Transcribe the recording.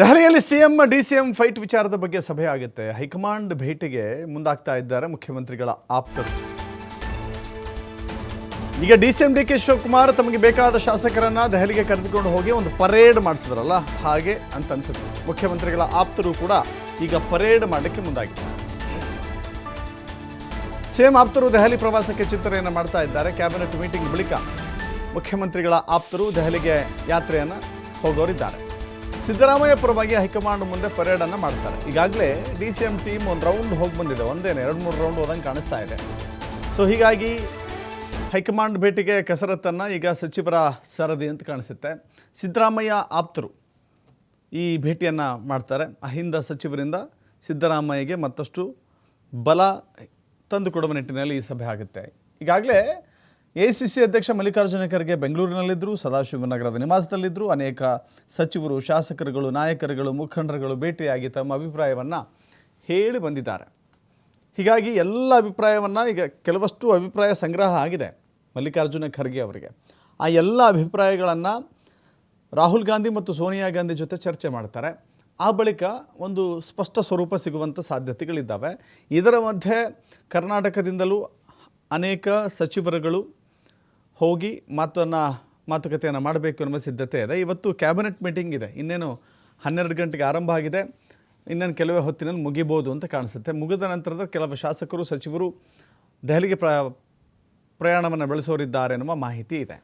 ದೆಹಲಿಯಲ್ಲಿ CM, D C M fight ವಿಚಾರದ ಬಗ್ಗೆ ಸಭೆ ಆಗುತ್ತೆ. ಹೈಕಮಾಂಡ್ ಭೇಟಿಗೆ ಮುಂದಾಗ್ತಾ ಇದ್ದಾರೆ ಮುಖ್ಯಮಂತ್ರಿಗಳ ಆಪ್ತರು. ಈಗ D C M, D K Shivakumar ತಮಗೆ ಬೇಕಾದ ಶಾಸಕರನ್ನ ದೆಹಲಿಗೆ ಕರೆದುಕೊಂಡು ಹೋಗಿ ಒಂದು ಪರೇಡ್ ಮಾಡಿಸಿದ್ರಲ್ಲ, ಹಾಗೆ ಅಂತ ಅನ್ಸುತ್ತೆ. ಮುಖ್ಯಮಂತ್ರಿಗಳ ಆಪ್ತರು ಕೂಡ ಈಗ ಪರೇಡ್ ಮಾಡಲಿಕ್ಕೆ ಮುಂದಾಗಿದ್ದಾರೆ. ಸಿಎಂ ಆಪ್ತರು ದೆಹಲಿ ಪ್ರವಾಸಕ್ಕೆ ಚಿಂತನೆಯನ್ನು ಮಾಡ್ತಾ ಇದ್ದಾರೆ. ಕ್ಯಾಬಿನೆಟ್ ಮೀಟಿಂಗ್ ಬಳಿಕ ಮುಖ್ಯಮಂತ್ರಿಗಳ ಆಪ್ತರು ದೆಹಲಿಗೆ ಯಾತ್ರೆಯನ್ನು ಹೋಗೋರಿದ್ದಾರೆ. ಸಿದ್ದರಾಮಯ್ಯ ಪರವಾಗಿ ಹೈಕಮಾಂಡ್ ಮುಂದೆ ಪರೇಡನ್ನು ಮಾಡ್ತಾರೆ. ಈಗಾಗಲೇ ಡಿ ಸಿ ಎಂ ಟೀಮ್ ಒಂದು ರೌಂಡ್ ಹೋಗಿ ಬಂದಿದೆ ಒಂದೇನೆ ಎರಡು ಮೂರು ರೌಂಡ್ ಹೋದಂಗೆ ಕಾಣಿಸ್ತಾ ಇದೆ. ಸೊ ಹೀಗಾಗಿ ಹೈಕಮಾಂಡ್ ಭೇಟಿಗೆ ಕಸರತ್ತನ್ನು ಈಗ ಸಚಿವರ ಸರದಿ ಅಂತ ಕಾಣಿಸುತ್ತೆ. ಸಿದ್ದರಾಮಯ್ಯ ಆಪ್ತರು ಈ ಭೇಟಿಯನ್ನು ಮಾಡ್ತಾರೆ. ಅಹಿಂದ ಸಚಿವರಿಂದ ಸಿದ್ದರಾಮಯ್ಯಗೆ ಮತ್ತಷ್ಟು ಬಲ ತಂದುಕೊಡುವ ನಿಟ್ಟಿನಲ್ಲಿ ಈ ಸಭೆ ಆಗುತ್ತೆ. ಈಗಾಗಲೇ ಎ ಸಿ ಸಿ ಅಧ್ಯಕ್ಷ ಮಲ್ಲಿಕಾರ್ಜುನ ಖರ್ಗೆ ಬೆಂಗಳೂರಿನಲ್ಲಿದ್ದರು ಸದಾಶಿವನಗರದ ನಿವಾಸದಲ್ಲಿದ್ದರು ಅನೇಕ ಸಚಿವರು, ಶಾಸಕರುಗಳು, ನಾಯಕರುಗಳು, ಮುಖಂಡರುಗಳು ಭೇಟಿಯಾಗಿ ತಮ್ಮ ಅಭಿಪ್ರಾಯವನ್ನು ಹೇಳಿ ಬಂದಿದ್ದಾರೆ. ಹೀಗಾಗಿ ಎಲ್ಲ ಅಭಿಪ್ರಾಯವನ್ನು ಈಗ ಕೆಲವಷ್ಟು ಅಭಿಪ್ರಾಯ ಸಂಗ್ರಹ ಆಗಿದೆ ಮಲ್ಲಿಕಾರ್ಜುನ ಖರ್ಗೆ ಅವರಿಗೆ. ಆ ಎಲ್ಲ ಅಭಿಪ್ರಾಯಗಳನ್ನು ರಾಹುಲ್ ಗಾಂಧಿ ಮತ್ತು ಸೋನಿಯಾ ಗಾಂಧಿ ಜೊತೆ ಚರ್ಚೆ ಮಾಡ್ತಾರೆ. ಆ ಬಳಿಕ ಒಂದು ಸ್ಪಷ್ಟ ಸ್ವರೂಪ ಸಿಗುವಂಥ ಸಾಧ್ಯತೆಗಳಿದ್ದಾವೆ. ಇದರ ಮಧ್ಯೆ ಕರ್ನಾಟಕದಿಂದಲೂ ಅನೇಕ ಸಚಿವರುಗಳು ಹೋಗಿ ಮಾತನ್ನು, ಮಾತುಕತೆಯನ್ನು ಮಾಡಬೇಕು ಎನ್ನುವ ಸಿದ್ಧತೆ ಇದೆ. ಇವತ್ತು ಕ್ಯಾಬಿನೆಟ್ ಮೀಟಿಂಗ್ ಇದೆ. ಇನ್ನೇನು ಹನ್ನೆರಡು ಗಂಟೆಗೆ ಆರಂಭ ಆಗಿದೆ. ಇನ್ನೇನು ಕೆಲವೇ ಹೊತ್ತಿನಲ್ಲಿ ಮುಗಿಬೋದು ಅಂತ ಕಾಣಿಸುತ್ತೆ. ಮುಗಿದ ನಂತರದ ಕೆಲವು ಶಾಸಕರು, ಸಚಿವರು ದೆಹಲಿಗೆ ಪ್ರ, ಪ್ರಯಾಣವನ್ನು ಬೆಳೆಸೋರಿದ್ದಾರೆ ಎನ್ನುವ ಮಾಹಿತಿ ಇದೆ.